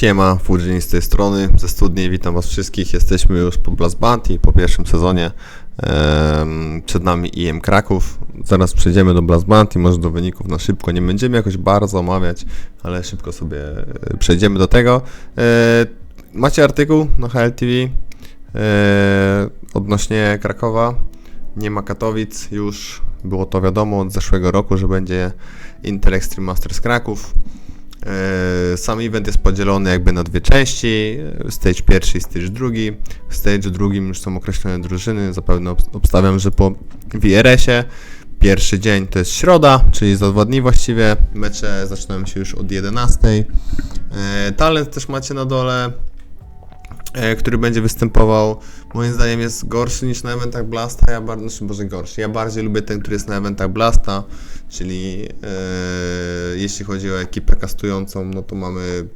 Siema, Fujin z tej strony, ze studni, witam was wszystkich, jesteśmy już po Blast po pierwszym sezonie, przed nami IM Kraków, zaraz przejdziemy do Blast może do wyników na szybko, nie będziemy jakoś bardzo omawiać, ale szybko sobie e, przejdziemy do tego. E, macie artykuł na HLTV e, odnośnie Krakowa, nie ma Katowic już, było to wiadomo od zeszłego roku, że będzie Intel Extreme Masters Kraków. E, Sam event jest podzielony jakby na dwie części, stage pierwszy i stage drugi. W stage drugim już są określone drużyny, zapewne obs- obstawiam, że po WRS-ie. Pierwszy dzień to jest środa, czyli za dwa dni właściwie. Mecze zaczynają się już od 11. E, Talent też macie na dole, który będzie występował. Moim zdaniem jest gorszy niż na eventach Blasta. Ja bardzo, znaczy może gorszy. Ja bardziej lubię ten, który jest na eventach Blasta, czyli e, jeśli chodzi o ekipę kastującą, no to mamy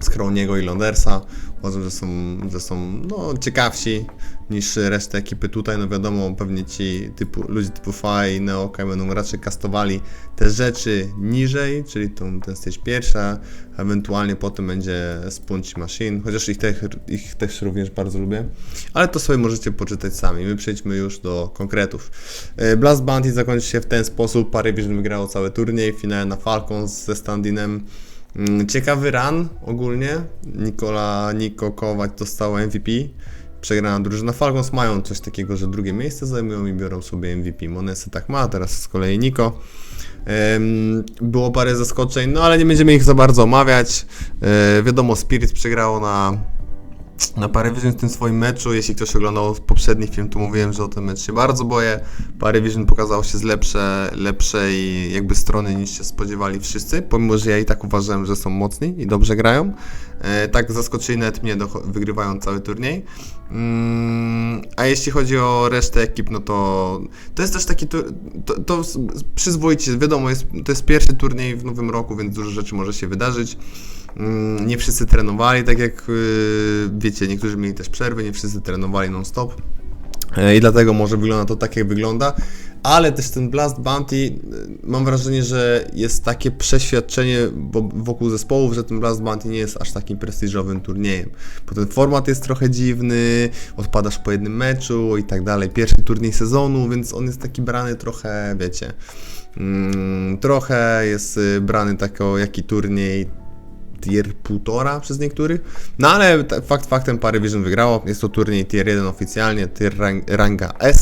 Skroniego i Londersa. Uważam, że są, że są no, ciekawsi niż reszta ekipy tutaj. No wiadomo, pewnie ci typu, ludzie typu Fai i Neokai będą raczej kastowali te rzeczy niżej, czyli tą, ten stage pierwsza, ewentualnie potem będzie Sponge Machine, chociaż ich, te, ich też również bardzo lubię, ale to sobie możecie poczytać sami. My przejdźmy już do konkretów. E, Blast Bounty zakończy się w ten sposób. Paravision wygrało cały turniej, finał na Falcons ze Standinem. Mm, Ciekawy run ogólnie. Nikola Niko Kować dostała MVP. Przegrana drużyna Falcons mają coś takiego, że drugie miejsce zajmują i biorą sobie MVP. Monese tak ma, teraz z kolei Niko. Było parę zaskoczeń, no ale nie będziemy ich za bardzo omawiać. E, Wiadomo, Spirit przegrało na, na Paravision w tym swoim meczu. Jeśli ktoś oglądał poprzedni film, to mówiłem, że o ten mecz się bardzo boję. Paravision pokazało się z lepsze, lepszej jakby strony niż się spodziewali wszyscy, pomimo, że ja i tak uważałem, że są mocni i dobrze grają. E, tak zaskoczyli nawet mnie, wygrywając cały turniej. Mm, a jeśli chodzi o resztę ekip, no to to jest też taki to, to s- przyzwoicie, wiadomo, jest, to jest pierwszy turniej w nowym roku, więc dużo rzeczy może się wydarzyć. Mm, Nie wszyscy trenowali, tak jak yy, wiecie, niektórzy mieli też przerwy, nie wszyscy trenowali non-stop. E, I dlatego może wygląda to tak, jak wygląda. Ale też ten Blast Bounty, y, mam wrażenie, że jest takie przeświadczenie wo- wokół zespołów, że ten Blast Bounty nie jest aż takim prestiżowym turniejem. Bo ten format jest trochę dziwny, odpadasz po jednym meczu i tak dalej. Pierwszy turniej sezonu, więc on jest taki brany trochę, wiecie, mm, trochę jest y, brany tako, jaki turniej tier półtora przez niektórych. No ale fakt faktem Paravision wygrało. Jest to turniej tier 1 oficjalnie, tier rang, ranga S.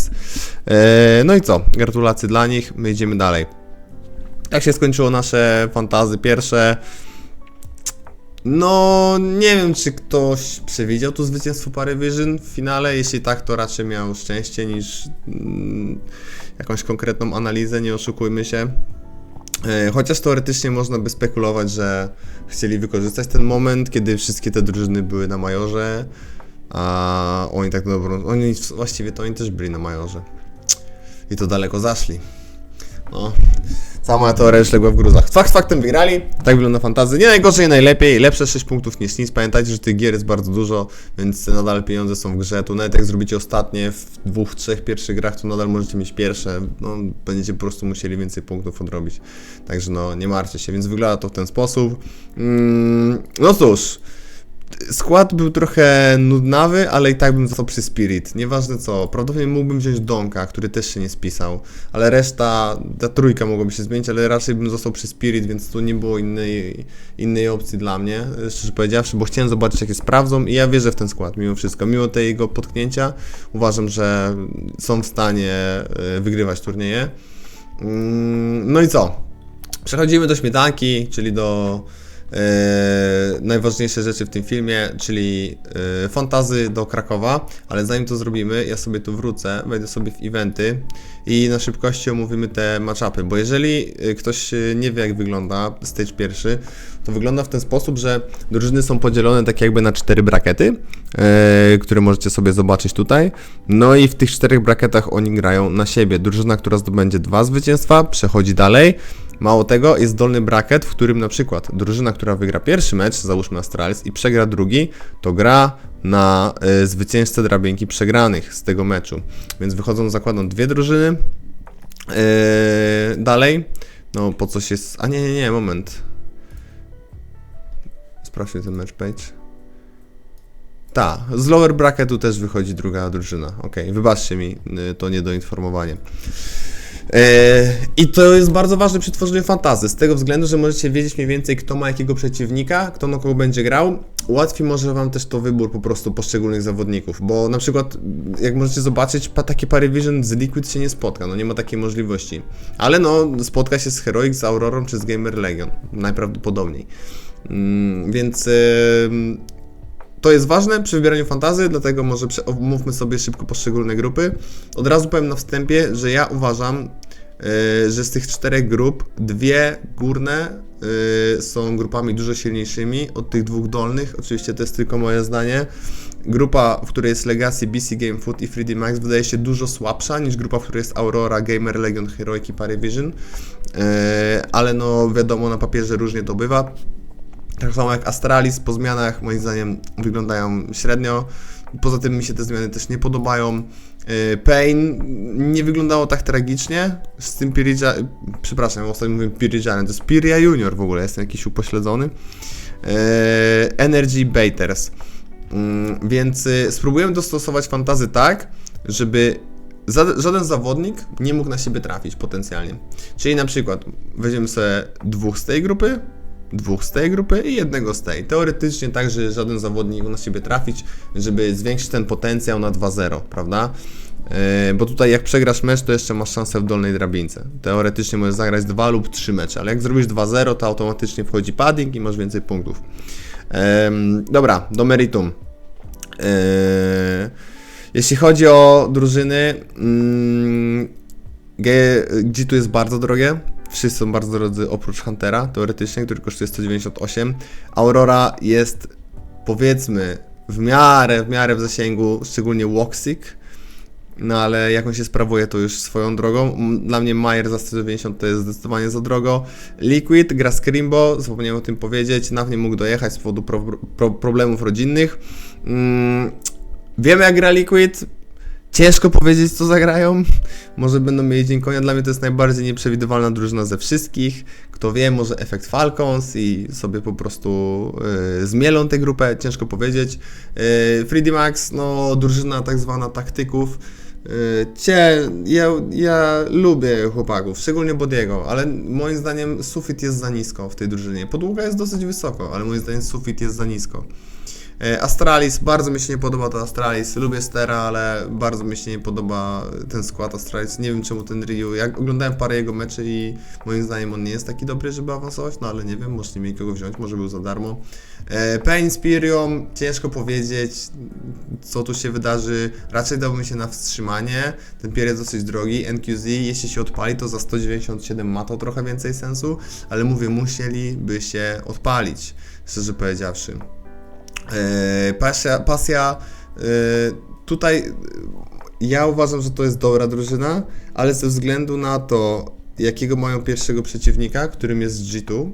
E, no i co? Gratulacje dla nich. My idziemy dalej. Tak się skończyło nasze fantazy pierwsze. No, nie wiem, czy ktoś przewidział tu zwycięstwo Paravision w finale. Jeśli tak, to raczej miał szczęście niż mm, jakąś konkretną analizę, nie oszukujmy się. E, Chociaż teoretycznie można by spekulować, że chcieli wykorzystać ten moment, kiedy wszystkie te drużyny były na majorze, a oni tak dobrą. Oni właściwie to oni też byli na majorze. I to daleko zaszli. No. Cała teoria już legła w gruzach. Fakt faktem wygrali, tak wygląda fantazy. Nie najgorzej, najlepiej, lepsze 6 punktów niż nic. Pamiętajcie, że tych gier jest bardzo dużo, więc nadal pieniądze są w grze. Tu nawet jak zrobicie ostatnie w dwóch, trzech pierwszych grach, to nadal możecie mieć pierwsze. No, będziecie po prostu musieli więcej punktów odrobić. Także no, nie martwcie się, więc wygląda to w ten sposób. Mm, no cóż, Skład był trochę nudnawy, ale i tak bym został przy Spirit. Nieważne co, prawdopodobnie mógłbym wziąć Donka, który też się nie spisał, ale reszta, ta trójka mogłaby się zmienić, ale raczej bym został przy Spirit, więc tu nie było innej, innej opcji dla mnie, szczerze powiedziawszy, bo chciałem zobaczyć jakie sprawdzą i ja wierzę w ten skład mimo wszystko. Mimo tego potknięcia uważam, że są w stanie e, wygrywać turnieje. Mm, No i co? Przechodzimy do śmietanki, czyli do najważniejsze rzeczy w tym filmie, czyli e, fantazy do Krakowa, ale zanim to zrobimy, ja sobie tu wrócę, wejdę sobie w eventy i na szybkości omówimy te matchupy, bo jeżeli e, ktoś e, nie wie jak wygląda stage pierwszy, to wygląda w ten sposób, że drużyny są podzielone tak jakby na cztery brakety, e, które możecie sobie zobaczyć tutaj. No i w tych czterech brakietach oni grają na siebie. Drużyna, która zdobędzie dwa zwycięstwa, przechodzi dalej. Mało tego, jest dolny braket, w którym na przykład drużyna, która wygra pierwszy mecz, załóżmy Astralis, i przegra drugi, to gra na y, zwycięzcę drabinki przegranych z tego meczu. Więc wychodzą, zakładam, dwie drużyny. Yy, dalej, no po coś jest. A nie, nie, nie, moment. sprawdźmy ten match page. Ta, z lower bracketu też wychodzi druga drużyna. Okej, wybaczcie mi y, to niedoinformowanie. E, I to jest bardzo ważne przy tworzeniu fantazy, z tego względu, że możecie wiedzieć mniej więcej, kto ma jakiego przeciwnika, kto na kogo będzie grał. Łatwi może Wam też to wybór po prostu poszczególnych zawodników, bo na przykład, jak możecie zobaczyć, takie Parry Vision z Liquid się nie spotka, no nie ma takiej możliwości. Ale no, spotka się z Heroic, z Aurorą czy z Gamer Legion, najprawdopodobniej. Mm, więc... em, to jest ważne przy wybieraniu fantazy, dlatego może omówmy sobie szybko poszczególne grupy. Od razu powiem na wstępie, że ja uważam, yy, że z tych czterech grup dwie górne yy, są grupami dużo silniejszymi od tych dwóch dolnych. Oczywiście to jest tylko moje zdanie. Grupa, w której jest Legacy, BC Game Food i 3D Max wydaje się dużo słabsza niż grupa, w której jest Aurora, Gamer Legion, Heroic i Parry Vision. Yy, ale no wiadomo, na papierze różnie to bywa. Tak samo jak Astralis po zmianach moim zdaniem wyglądają średnio. Poza tym mi się te zmiany też nie podobają. Yy, Pain nie wyglądało tak tragicznie z tym Pirija... Przepraszam, ostatnio mówiłem Pirijanem, to jest Piria Junior w ogóle, jestem jakiś upośledzony. Yy, Energy Baiters. Yy, więc yy, spróbuję dostosować fantazy tak, żeby żaden zawodnik nie mógł na siebie trafić potencjalnie. Czyli na przykład weźmiemy sobie dwóch z tej grupy, dwóch z tej grupy i jednego z tej. Teoretycznie tak, że żaden zawodnik na siebie trafić, żeby zwiększyć ten potencjał na 2-0, prawda? Yy, bo tutaj jak przegrasz mecz, to jeszcze masz szansę w dolnej drabince. Teoretycznie możesz zagrać dwa lub trzy mecze, ale jak zrobisz 2-0, to automatycznie wchodzi padding i masz więcej punktów. Em, dobra, do meritum. Yy, jeśli chodzi o drużyny, G, G2 jest bardzo drogie. Wszyscy są bardzo drodzy oprócz Huntera, teoretycznie, który kosztuje 198. Aurora jest powiedzmy w miarę, w miarę w zasięgu, szczególnie Woxic. No ale jak on się sprawuje, to już swoją drogą. Dla mnie Majer za 190 to jest zdecydowanie za drogo. Liquid gra Scrimbo, zapomniałem o tym powiedzieć. Nav nie mógł dojechać z powodu pro, pro, problemów rodzinnych. Mm, wiemy jak gra Liquid. Ciężko powiedzieć, co zagrają. Może będą mieli dzień konia. Dla mnie to jest najbardziej nieprzewidywalna drużyna ze wszystkich. Kto wie, może efekt Falcons i sobie po prostu yy, zmielą tę grupę. Ciężko powiedzieć. Yy, 3D Max, no drużyna tak zwana taktyków. Yy, Cie, ja, ja lubię chłopaków, szczególnie Bodiego, ale moim zdaniem sufit jest za nisko w tej drużynie. Podłoga jest dosyć wysoko, ale moim zdaniem sufit jest za nisko. E, Astralis, bardzo mi się nie podoba to Astralis. Lubię Stera, ale bardzo mi się nie podoba ten skład Astralis. Nie wiem czemu ten Ryu. Ja oglądałem parę jego meczy i moim zdaniem on nie jest taki dobry, żeby awansować, no ale nie wiem, może nie mieli kogo wziąć, może był za darmo. E, Pain Spirium, ciężko powiedzieć, co tu się wydarzy. Raczej dałbym się na wstrzymanie. Ten pier jest dosyć drogi. NQZ, jeśli się odpali, to za 197 ma to trochę więcej sensu, ale mówię, musieliby się odpalić, szczerze powiedziawszy. E, pasja, pasja e, tutaj e, ja uważam, że to jest dobra drużyna, ale ze względu na to, jakiego mają pierwszego przeciwnika, którym jest G2, e,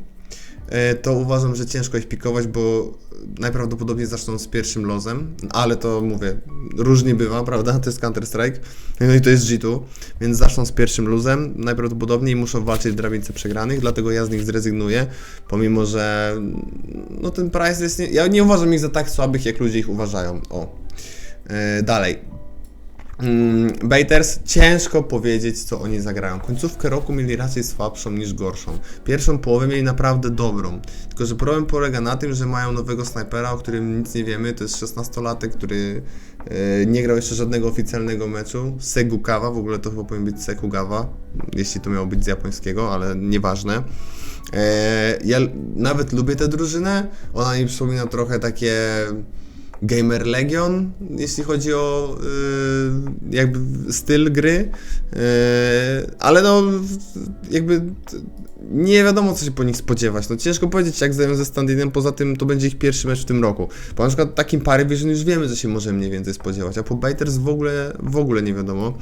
to uważam, że ciężko ich pikować, bo najprawdopodobniej zaczną z pierwszym lozem, ale to mówię, różnie bywa, prawda? To jest Counter-Strike, no i to jest G2, więc zaczną z pierwszym luzem, najprawdopodobniej muszą walczyć w drabince przegranych, dlatego ja z nich zrezygnuję, pomimo, że no ten price jest, nie, ja nie uważam ich za tak słabych, jak ludzie ich uważają, o. E, dalej. Mm, Baiters, ciężko powiedzieć, co oni zagrają. Końcówkę roku mieli raczej słabszą niż gorszą. Pierwszą połowę mieli naprawdę dobrą. Tylko, że problem polega na tym, że mają nowego snajpera, o którym nic nie wiemy. To jest 16-latek, który e, nie grał jeszcze żadnego oficjalnego meczu. Segukawa, w ogóle to chyba powinien być Sekugawa, jeśli to miało być z japońskiego, ale nieważne. E, ja nawet lubię tę drużynę. Ona mi przypomina trochę takie Gamer Legion, jeśli chodzi o y, jakby styl gry, y, ale no jakby nie wiadomo co się po nich spodziewać. No ciężko powiedzieć jak zdają ze Standinem, poza tym to będzie ich pierwszy mecz w tym roku. Bo na przykład takim Parry Vision już wiemy, że się możemy mniej więcej spodziewać, a po Baiters w ogóle, w ogóle nie wiadomo.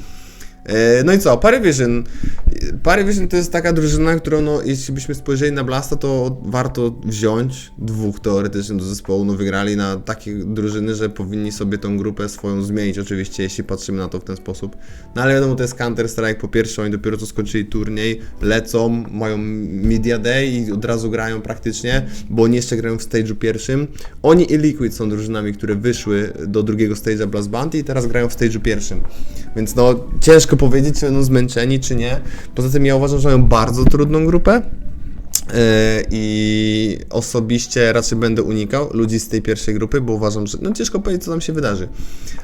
E, No i co, Parivision. Parivision to jest taka drużyna, którą no, jeśli byśmy spojrzeli na Blasta, to warto wziąć dwóch teoretycznie do zespołu. No wygrali na takie drużyny, że powinni sobie tą grupę swoją zmienić oczywiście, jeśli patrzymy na to w ten sposób. No ale wiadomo, to jest Counter-Strike, po pierwsze oni dopiero co skończyli turniej, lecą, mają Media Day i od razu grają praktycznie, bo oni jeszcze grają w stage'u pierwszym. Oni i Liquid są drużynami, które wyszły do drugiego stage'a Blast Bounty i teraz grają w stage'u pierwszym. Więc no, ciężko powiedzieć, czy będą zmęczeni, czy nie. Poza tym ja uważam, że mają bardzo trudną grupę. Yy, I osobiście raczej będę unikał ludzi z tej pierwszej grupy, bo uważam, że no ciężko powiedzieć, co tam się wydarzy.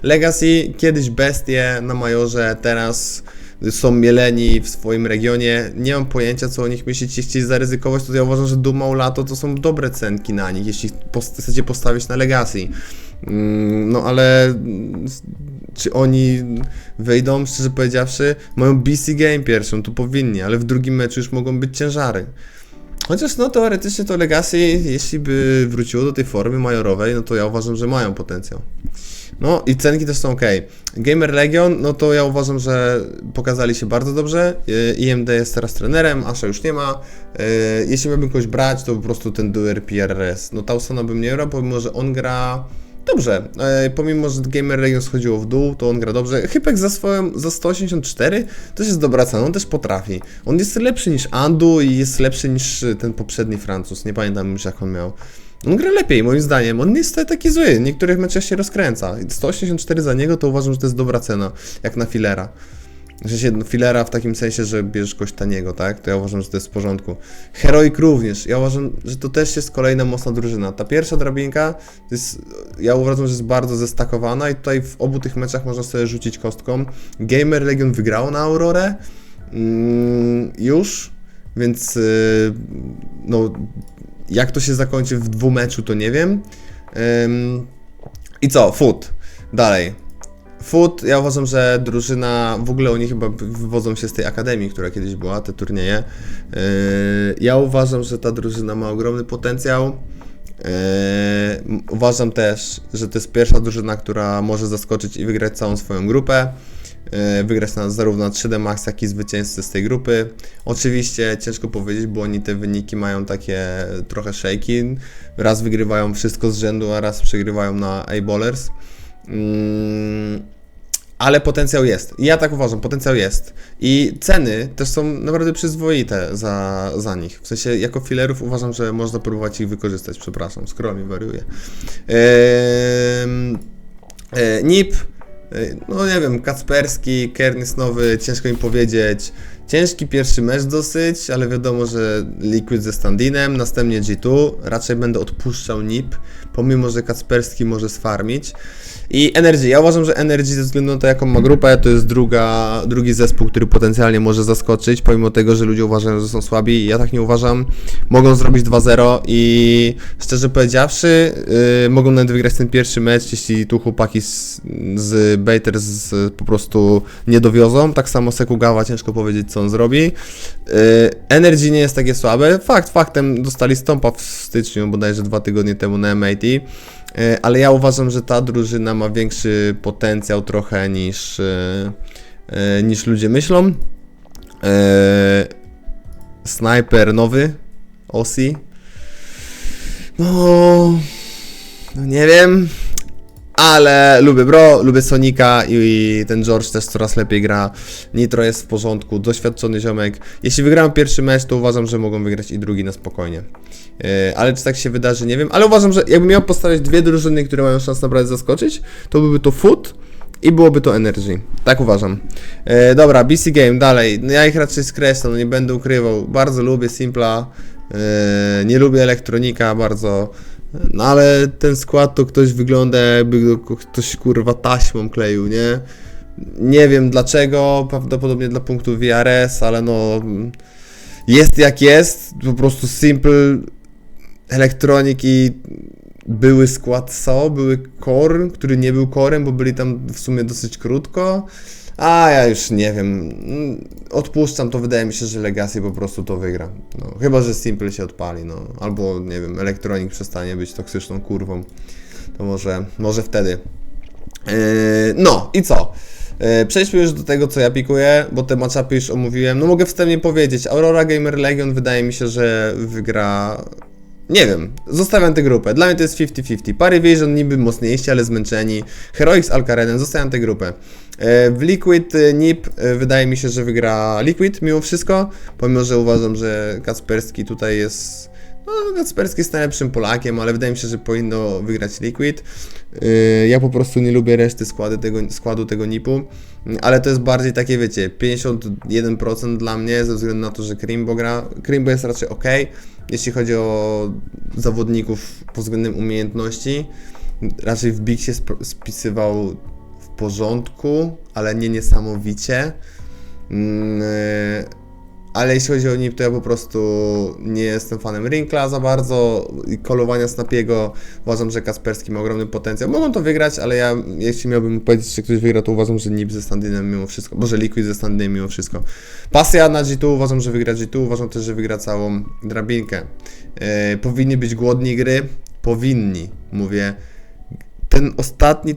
Legacy, kiedyś bestie na Majorze, teraz są mieleni w swoim regionie. Nie mam pojęcia, co o nich myślić. Jeśli zaryzykować, to ja uważam, że Duma Lato to są dobre cenki na nich, jeśli chcecie postawić na Legacy. Mm, No ale czy oni wyjdą, szczerze powiedziawszy, mają BC Game pierwszą, to powinni, ale w drugim meczu już mogą być ciężary. Chociaż no teoretycznie to Legacy, jeśli by wróciło do tej formy majorowej, no to ja uważam, że mają potencjał. No i cenki też są ok. Gamer Legion, no to ja uważam, że pokazali się bardzo dobrze. Yy, IMD jest teraz trenerem, Asha już nie ma. Yy, Jeśli miałbym kogoś brać, to po prostu ten duer PRS. No Tausona bym nie brał, pomimo, że on gra dobrze. Yy, Pomimo, że Gamer Legion schodziło w dół, to on gra dobrze. Hypek za swoją, za 184 to jest dobra cena, on też potrafi. On jest lepszy niż Andu i jest lepszy niż y, ten poprzedni Francuz. Nie pamiętam już jak on miał. On gra lepiej, moim zdaniem. On nie jest taki zły. W niektórych meczach się rozkręca. 184 za niego to uważam, że to jest dobra cena, jak na filera. W sensie filera w takim sensie, że bierzesz kogoś taniego, tak? To ja uważam, że to jest w porządku. Heroic również. Ja uważam, że to też jest kolejna mocna drużyna. Ta pierwsza drabinka jest, ja uważam, że jest bardzo zestakowana i tutaj w obu tych meczach można sobie rzucić kostką. Gamer Legion wygrało na Aurorę mm, już, więc yy, no jak to się zakończy w dwumeczu, to nie wiem. Ym, I co? Foot. Dalej. Foot, ja uważam, że drużyna, w ogóle oni chyba wywodzą się z tej akademii, która kiedyś była, te turnieje. Yy, ja uważam, że ta drużyna ma ogromny potencjał. Yy, uważam też, że to jest pierwsza drużyna, która może zaskoczyć i wygrać całą swoją grupę. Yy, wygrać na zarówno na 3D Max, jak i zwycięzcy z tej grupy. Oczywiście ciężko powiedzieć, bo oni te wyniki mają takie trochę shaky. Raz wygrywają wszystko z rzędu, a raz przegrywają na A-Ballers. Mm, ale potencjał jest. Ja tak uważam, potencjał jest. I ceny też są naprawdę przyzwoite za, za nich. W sensie, jako filerów uważam, że można próbować ich wykorzystać. Przepraszam, scroll mi wariuje. Ehm, e, NIP, e, no nie wiem, Kacperski, Kern nowy, ciężko mi powiedzieć. Ciężki pierwszy mecz dosyć, ale wiadomo, że Liquid ze Standinem, następnie G2. Raczej będę odpuszczał NIP, pomimo, że Kacperski może sfarmić. I Energy. Ja uważam, że Energy ze względu na to, jaką ma grupę, to jest druga, drugi zespół, który potencjalnie może zaskoczyć, pomimo tego, że ludzie uważają, że są słabi. Ja tak nie uważam. Mogą zrobić 2-0 i szczerze powiedziawszy, yy, mogą nawet wygrać ten pierwszy mecz, jeśli tu chłopaki z, z Baiters po prostu nie dowiozą. Tak samo Sekugawa, ciężko powiedzieć, co on zrobi. Yy, Energy nie jest takie słabe. Fakt, faktem dostali stąpa w styczniu, bodajże dwa tygodnie temu na MAT. E, ale ja uważam, że ta drużyna ma większy potencjał trochę niż, e, niż ludzie myślą. Sniper nowy, Osi. No, no nie wiem, ale lubię Bro, lubię Sonika i ten George też coraz lepiej gra. Nitro jest w porządku, doświadczony ziomek. Jeśli wygrają pierwszy mecz, to uważam, że mogą wygrać i drugi na spokojnie. E, ale czy tak się wydarzy, nie wiem. Ale uważam, że jakbym miał postawić dwie drużyny, które mają szansę naprawdę zaskoczyć, to byłby to Foot i byłoby to Energy. Tak uważam. E, dobra, BC Game, dalej. No ja ich raczej skreślę, no nie będę ukrywał. Bardzo lubię Simpla, e, nie lubię Elektronika bardzo. No ale ten skład to ktoś wygląda jakby ktoś kurwa taśmą kleił, nie? Nie wiem dlaczego, prawdopodobnie dla punktu VRS, ale no jest jak jest, po prostu Simple Electronic i były skład SO, były core, który nie był corem, bo byli tam w sumie dosyć krótko. A ja już nie wiem. Mm, Odpuszczam to, wydaje mi się, że Legacy po prostu to wygra. No, chyba, że Simple się odpali, no. Albo nie wiem, Electronic przestanie być toksyczną kurwą. To może, może wtedy. Yy, no i co? E, Przejdźmy już do tego, co ja pikuję, bo te matchupy już omówiłem. No mogę wstępnie powiedzieć, Aurora Gamer Legion wydaje mi się, że wygra... Nie wiem, zostawiam tę grupę. Dla mnie to jest 50-50. Pary Vision niby mocniejsi, ale zmęczeni. Heroics Alcarenen, zostawiam tę grupę. E, W Liquid e, NIP e, wydaje mi się, że wygra Liquid mimo wszystko, pomimo, że uważam, że Kacperski tutaj jest... No, Kacperski jest najlepszym Polakiem, ale wydaje mi się, że powinno wygrać Liquid. Ja po prostu nie lubię reszty składy tego, składu tego NIP-u, ale to jest bardziej takie, wiecie, 51% dla mnie, ze względu na to, że Krimbo gra. Krimbo jest raczej ok, jeśli chodzi o zawodników pod względem umiejętności. Raczej w Big się sp- spisywał w porządku, ale nie niesamowicie. Yy, ale jeśli chodzi o NIP, to ja po prostu nie jestem fanem Rinkla za bardzo i kolowania Snapiego. Uważam, że Kasperski ma ogromny potencjał. Mogą to wygrać, ale ja, jeśli miałbym powiedzieć, że ktoś wygra, to uważam, że NIP ze Standinem mimo wszystko. Boże, Liquid ze Standinem mimo wszystko. Pasja na G2, uważam, że wygra G2. Uważam też, że wygra całą drabinkę. Yy, powinni być głodni gry. Powinni, mówię. Ten ostatni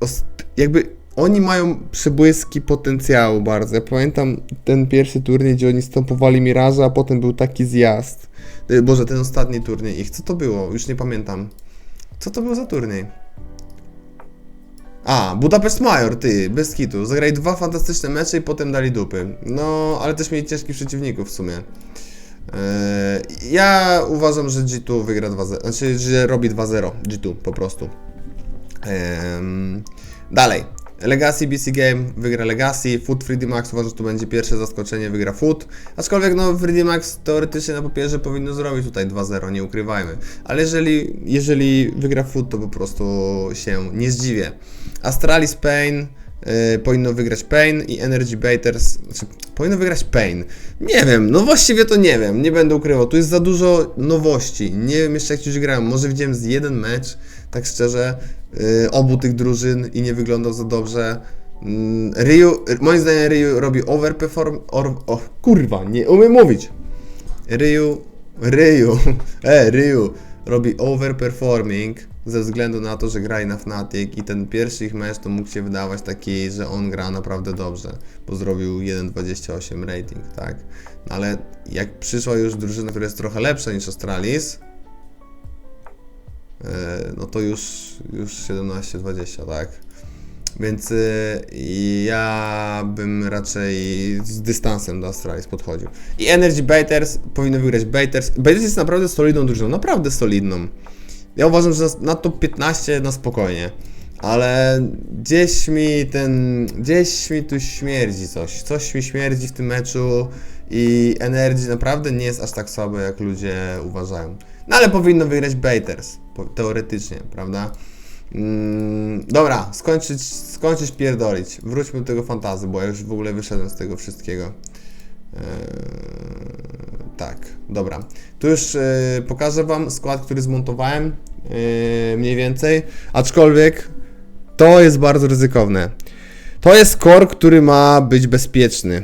os- jakby oni mają przebłyski potencjału bardzo. Ja pamiętam ten pierwszy turniej, gdzie oni stopowali Miraża, a potem był taki zjazd. Y, Boże, ten ostatni turniej ich. Co to było? Już nie pamiętam. Co to był za turniej? A, Budapest Major, ty, bez kitu. Zagrali dwa fantastyczne mecze i potem dali dupy. No, ale też mieli ciężkich przeciwników w sumie. Eee, ja uważam, że G2 wygra 2-0. Znaczy, że robi 2-0 G2 po prostu. Dalej. Legacy BC Game wygra Legacy, Foot 3D Max uważam, że to będzie pierwsze zaskoczenie, wygra Foot. Aczkolwiek no 3D Max teoretycznie na papierze powinno zrobić tutaj 2-0, nie ukrywajmy. Ale jeżeli, jeżeli wygra Foot, to po prostu się nie zdziwię. Astralis Pain yy, powinno wygrać Pain i Energy Baiters, znaczy powinno wygrać Pain. Nie wiem, no właściwie to nie wiem, nie będę ukrywał, tu jest za dużo nowości. Nie wiem jeszcze jak już grałem, może widziałem z jeden mecz, tak szczerze, obu tych drużyn i nie wyglądał za dobrze. Mm, Ryu, moim zdaniem Ryu robi overperform, or, o, kurwa, nie umiem mówić. Ryu, Ryu, e, Ryu robi overperforming ze względu na to, że grali na Fnatic i ten pierwszy ich mecz to mógł się wydawać taki, że on gra naprawdę dobrze, bo zrobił 1.28 rating, tak? Ale jak przyszła już drużyna, która jest trochę lepsza niż Astralis, no to już, już 17-20, tak? Więc y, ja bym raczej z dystansem do Astralis podchodził. I Energy Baiters powinno wygrać Baiters. Baiters jest naprawdę solidną drużyną, naprawdę solidną. Ja uważam, że na top 15 na spokojnie. Ale gdzieś mi ten. Gdzieś mi tu śmierdzi coś. Coś mi śmierdzi w tym meczu i Energy naprawdę nie jest aż tak słabe, jak ludzie uważają. No ale powinno wygrać Baiters. po- Teoretycznie, prawda? Mm, dobra, skończyć, skończyć pierdolić. Wróćmy do tego fantazy, bo ja już w ogóle wyszedłem z tego wszystkiego. Eee, tak, dobra. Tu już e, pokażę Wam skład, który zmontowałem e, mniej więcej. Aczkolwiek to jest bardzo ryzykowne. To jest core, który ma być bezpieczny.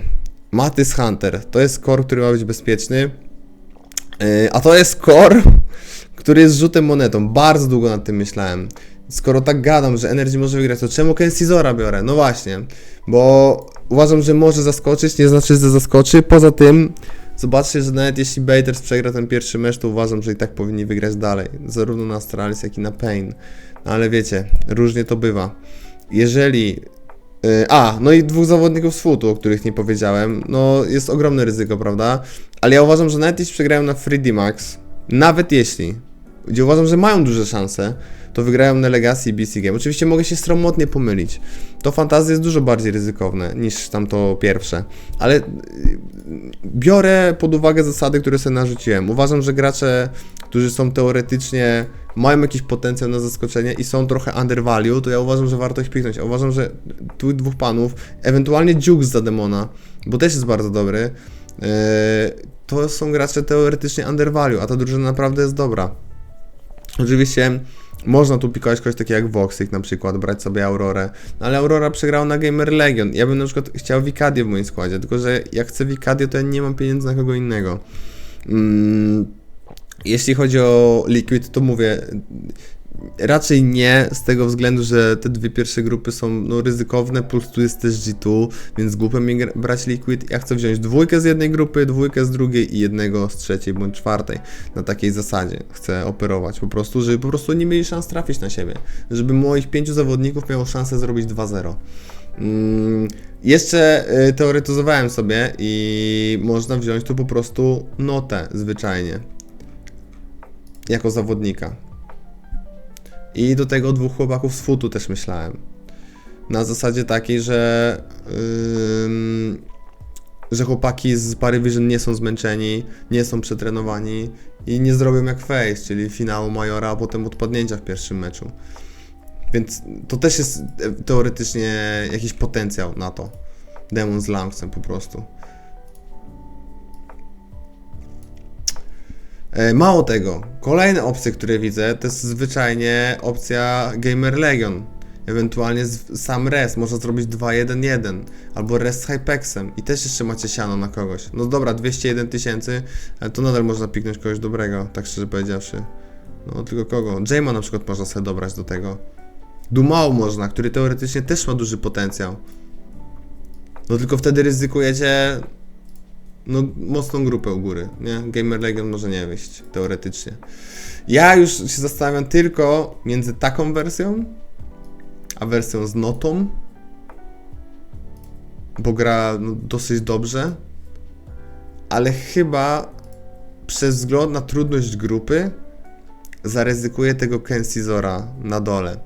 Matys Hunter. To jest core, który ma być bezpieczny. E, a to jest core, który jest rzutem monetą. Bardzo długo nad tym myślałem. Skoro tak gadam, że Energy może wygrać, to czemu Kensizora biorę? No właśnie, bo uważam, że może zaskoczyć, nie znaczy, że zaskoczy. Poza tym, zobaczcie, że nawet jeśli Baiters przegra ten pierwszy mecz, to uważam, że i tak powinni wygrać dalej. Zarówno na Astralis, jak i na Pain. No ale wiecie, różnie to bywa. Jeżeli Y, A, no i dwóch zawodników z futu, o których nie powiedziałem. No, jest ogromne ryzyko, prawda? Ale ja uważam, że nawet jeśli przegrają na 3D Max, nawet jeśli, gdzie uważam, że mają duże szanse, to wygrają na Legacy i BC Game. Oczywiście mogę się stromotnie pomylić. To fantazja jest dużo bardziej ryzykowne niż tamto pierwsze. Ale y, biorę pod uwagę zasady, które sobie narzuciłem. Uważam, że gracze, którzy są teoretycznie mają jakiś potencjał na zaskoczenie i są trochę undervalue, to ja uważam, że warto ich piknąć. Uważam, że tu dwóch panów, ewentualnie Jukes za Demona, bo też jest bardzo dobry, yy, to są gracze teoretycznie undervalue, a ta drużyna naprawdę jest dobra. Oczywiście można tu pikować kogoś takiego jak Voxic na przykład, brać sobie Aurorę, no ale Aurora przegrała na Gamer Legion. Ja bym na przykład chciał Wikadio w moim składzie, tylko że jak chcę Wikadio, to ja nie mam pieniędzy na kogo innego. Mm, jeśli chodzi o Liquid, to mówię, raczej nie, z tego względu, że te dwie pierwsze grupy są no, ryzykowne, plus tu jest też G2, więc głupio mi brać Liquid. Ja chcę wziąć dwójkę z jednej grupy, dwójkę z drugiej i jednego z trzeciej bądź czwartej. Na takiej zasadzie chcę operować po prostu, żeby po prostu nie mieli szans trafić na siebie. Żeby moich pięciu zawodników miało szansę zrobić 2-0. Mm, jeszcze y, teoretyzowałem sobie i można wziąć tu po prostu notę zwyczajnie. Jako zawodnika. I do tego dwóch chłopaków z futu też myślałem. Na zasadzie takiej, że. ym, że chłopaki z Parivision nie są zmęczeni, nie są przetrenowani i nie zrobią jak Face, czyli finału Majora, a potem odpadnięcia w pierwszym meczu. Więc to też jest e, teoretycznie jakiś potencjał na to. Demon z Langsem po prostu. E, Mało tego, kolejne opcje, które widzę, to jest zwyczajnie opcja Gamer Legion. Ewentualnie sam res, można zrobić 2-1-1 albo res z Hypexem i też jeszcze macie siano na kogoś. No dobra, 201 tysięcy, to nadal można piknąć kogoś dobrego, tak szczerze powiedziawszy. No tylko kogo? Jama na przykład można sobie dobrać do tego. Dumał można, który teoretycznie też ma duży potencjał. No tylko wtedy ryzykujecie no, mocną grupę u góry, nie? Gamer Legion może nie wyjść, teoretycznie. Ja już się zastanawiam tylko między taką wersją, a wersją z notą, bo gra no, dosyć dobrze, ale chyba przez wzgląd na trudność grupy zaryzykuję tego Kensizora na dole.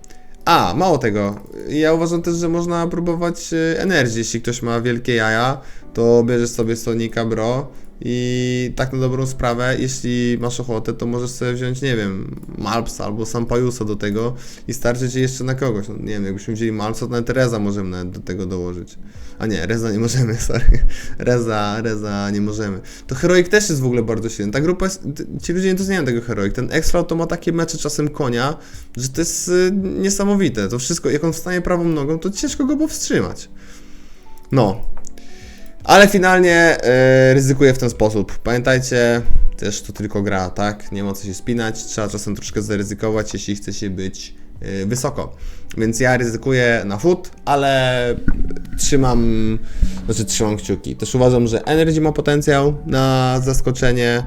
A, mało tego. Ja uważam też, że można próbować e, energii. Jeśli ktoś ma wielkie jaja, to bierzesz sobie Sonika Bro i tak na dobrą sprawę, jeśli masz ochotę, to możesz sobie wziąć, nie wiem, Malpsa albo Sampajusa do tego i starczy ci jeszcze na kogoś. No, nie wiem, jakbyśmy wzięli Malpsa, to nawet Reza możemy nawet do tego dołożyć. A nie, Reza nie możemy, sorry. Reza, Reza nie możemy. To Heroic też jest w ogóle bardzo silny. Ta grupa jest, ci ludzie nie doceniają tego Heroic. Ten Extra to ma takie mecze czasem konia, że to jest y, niesamowite. To wszystko, jak on wstanie prawą nogą, to ciężko go powstrzymać. No, ale finalnie e, ryzykuję w ten sposób. Pamiętajcie, też to tylko gra, tak? Nie ma co się spinać, trzeba czasem troszkę zaryzykować, jeśli chce się być e, wysoko. Więc ja ryzykuję na foot, ale trzymam, znaczy trzymam kciuki. Też uważam, że Energy ma potencjał na zaskoczenie.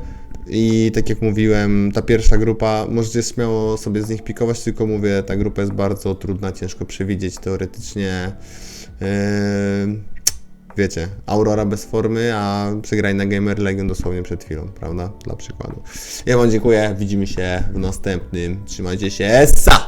I tak jak mówiłem, ta pierwsza grupa, możecie śmiało sobie z nich pikować, tylko mówię, ta grupa jest bardzo trudna, ciężko przewidzieć teoretycznie. Yy, wiecie, Aurora bez formy, a przegraj na Gamer Legion dosłownie przed chwilą, prawda? Dla przykładu. Ja wam dziękuję, widzimy się w następnym. Trzymajcie się, essa!